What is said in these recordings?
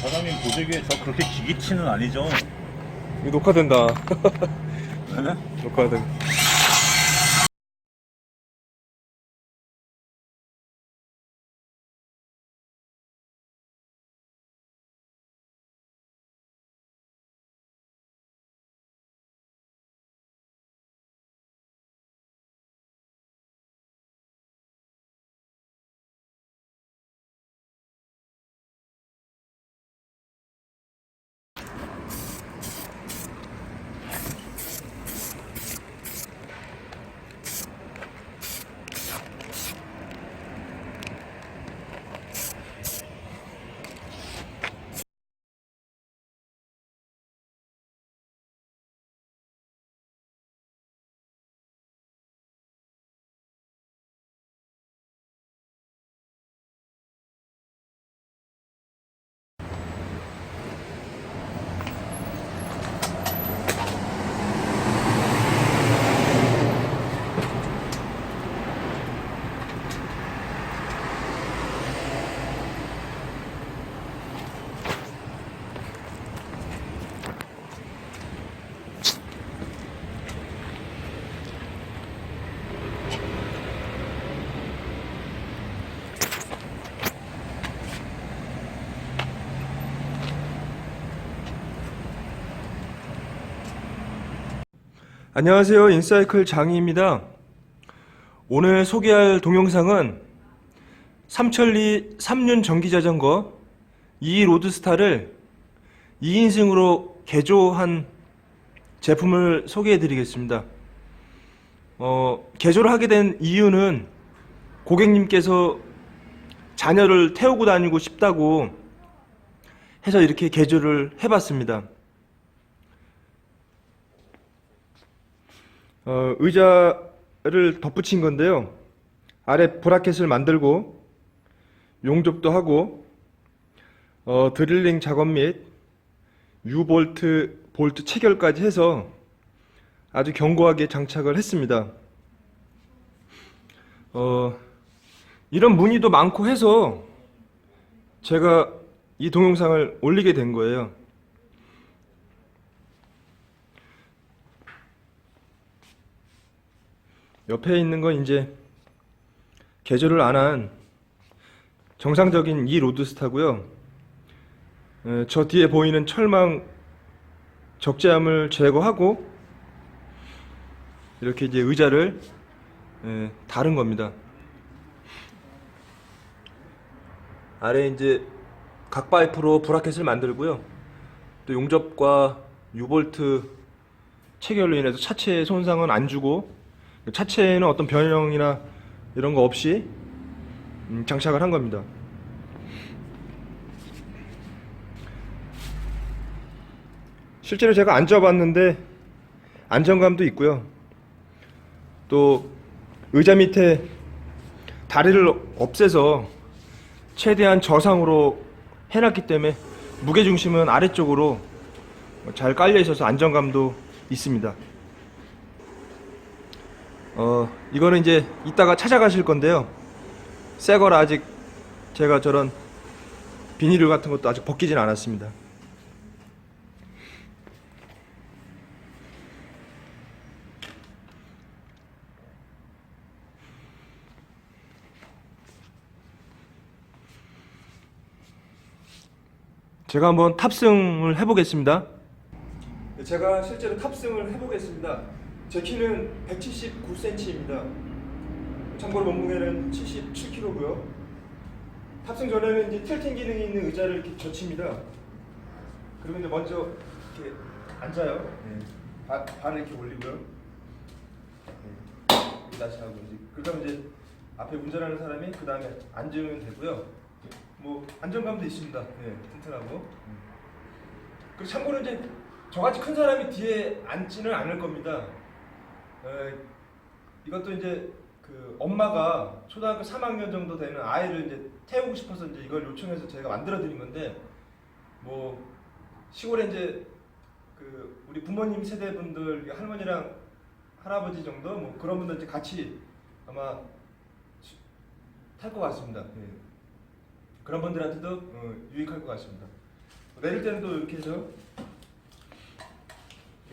사장님 보시기에 저 그렇게 기기치는 아니죠? 이거 녹화된다. 네? 녹화된. 안녕하세요. 인사이클 장희입니다. 오늘 소개할 동영상은 삼천리 3륜 전기자전거 2 로드스타를 2인승으로 개조한 제품을 소개해 드리겠습니다. 어, 개조를 하게 된 이유는 고객님께서 자녀를 태우고 다니고 싶다고 해서 이렇게 개조를 해봤습니다. 어, 의자를 덧붙인 건데요. 아래 브라켓을 만들고 용접도 하고 어, 드릴링 작업 및 유볼트 볼트 체결까지 해서 아주 견고하게 장착을 했습니다. 어, 이런 문의도 많고 해서 제가 이 동영상을 올리게 된 거예요. 옆에 있는 건 이제 개조를 안 한 정상적인 이 로드스타고요. 에, 저 뒤에 보이는 철망 적재함을 제거하고 이렇게 이제 의자를 에, 다른 겁니다. 아래 이제 각 파이프로 브라켓을 만들고요. 또 용접과 유볼트 체결로 인해서 차체 손상은 안 주고 차체에는 어떤 변형이나 이런 거 없이 음, 장착을 한 겁니다. 실제로 제가 앉아봤는데 안정감도 있고요. 또 의자 밑에 다리를 없애서 최대한 저상으로 해놨기 때문에 무게 중심은 아래쪽으로 잘 깔려 있어서 안정감도 있습니다. 어, 이거는 이제 이따가 찾아가실 건데요. 새 거라 아직 제가 저런 비닐 같은 것도 아직 벗기진 않았습니다. 제가 한번 탑승을 해보겠습니다. 제가 실제로 탑승을 해보겠습니다. 제 키는 179cm입니다. 참고로 몸무게는 77kg고요. 탑승 전에는 이제 틸팅 기능이 있는 의자를 이렇게 젖힙니다. 그리고 이제 먼저 이렇게 앉아요. 네. 발, 발을 이렇게 올리고요. 네. 다시 하고 이제 그다음 이제 앞에 운전하는 사람이 그 다음에 앉으면 되고요. 뭐 안정감도 있습니다. 네, 튼튼하고. 그리고 참고로 이제 저같이 큰 사람이 뒤에 앉지는 않을 겁니다. 에, 이것도 이제 그 엄마가 초등학교 3학년 정도 되는 아이를 이제 태우고 싶어서 이제 이걸 요청해서 제가 만들어 드린 건데 뭐 시골에 이제 그 우리 부모님 세대 분들 할머니랑 할아버지 정도 뭐 그런 분들 이제 같이 아마 탈 것 같습니다. 예. 그런 분들한테도 어, 유익할 것 같습니다. 내릴 때는 또 이렇게 해서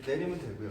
내리면 되고요.